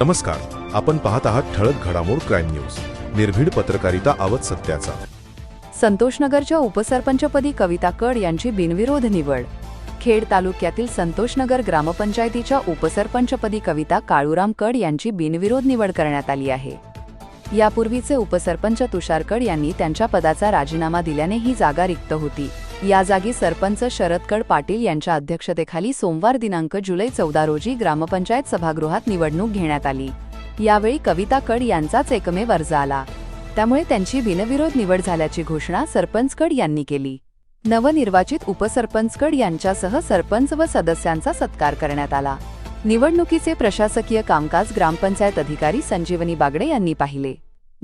नमस्कार आपण पाहत आहात ठळक घडामोड क्राईम न्यूज. निर्भीड पत्रकारिता आवत सत्याचा. संतोषनगरच्या उपसरपंचपदी कविता कड यांची बिनविरोध निवड. खेड तालुक्यातील संतोषनगर ग्रामपंचायतीच्या उपसरपंचपदी कविता काळूराम कड यांची बिनविरोध निवड करण्यात आली आहे. यापूर्वीचे उपसरपंच तुषार कड यांनी त्यांच्या पदाचा राजीनामा दिल्याने ही जागा रिक्त होती. या जागी सरपंच शरद कड पाटील यांच्या अध्यक्षतेखाली सोमवार दिनांक जुलै चौदा रोजी ग्रामपंचायत सभागृहात निवडणूक घेण्यात आली. यावेळी कविता कड यांचाच एकमेव अर्ज आला. त्यामुळे त्यांची बिनविरोध निवड झाल्याची घोषणा सरपंचकड यांनी केली. नवनिर्वाचित उपसरपंचकड यांच्यासह सरपंच व सदस्यांचा सत्कार करण्यात आला. निवडणुकीचे प्रशासकीय कामकाज ग्रामपंचायत अधिकारी संजीवनी बागडे यांनी पाहिले.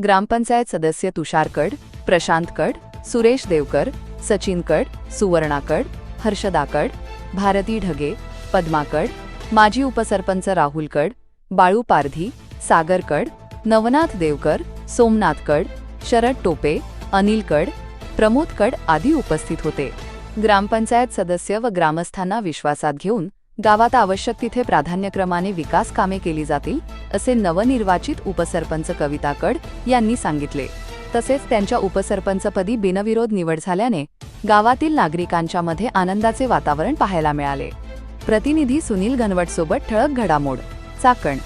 ग्रामपंचायत सदस्य तुषार कड प्रशांत कड सुरेश देवकर सचिन कड हर्षदाकड भारती ढगे पद्माकड माजी उपसरपंच राहुल कड बाळू पारधी सागर कड नवनाथ देवकर सोमनाथ कड शरद टोपे अनिल कड प्रमोद कड आदी उपस्थित होते. ग्रामपंचायत सदस्य व ग्रामस्थांना विश्वासात घेऊन गावात आवश्यक तिथे प्राधान्यक्रमाने विकास कामे केली जातील असे नवनिर्वाचित उपसरपंच कविता कड यांनी सांगितले. तसेच त्यांच्या उपसरपंचपदी बिनविरोध निवड झाल्याने गावातील नागरिकांच्या मध्ये आनंदाचे वातावरण पाहायला मिळाले. प्रतिनिधी सुनील घनवटसोबत ठळक घडामोड चाकण.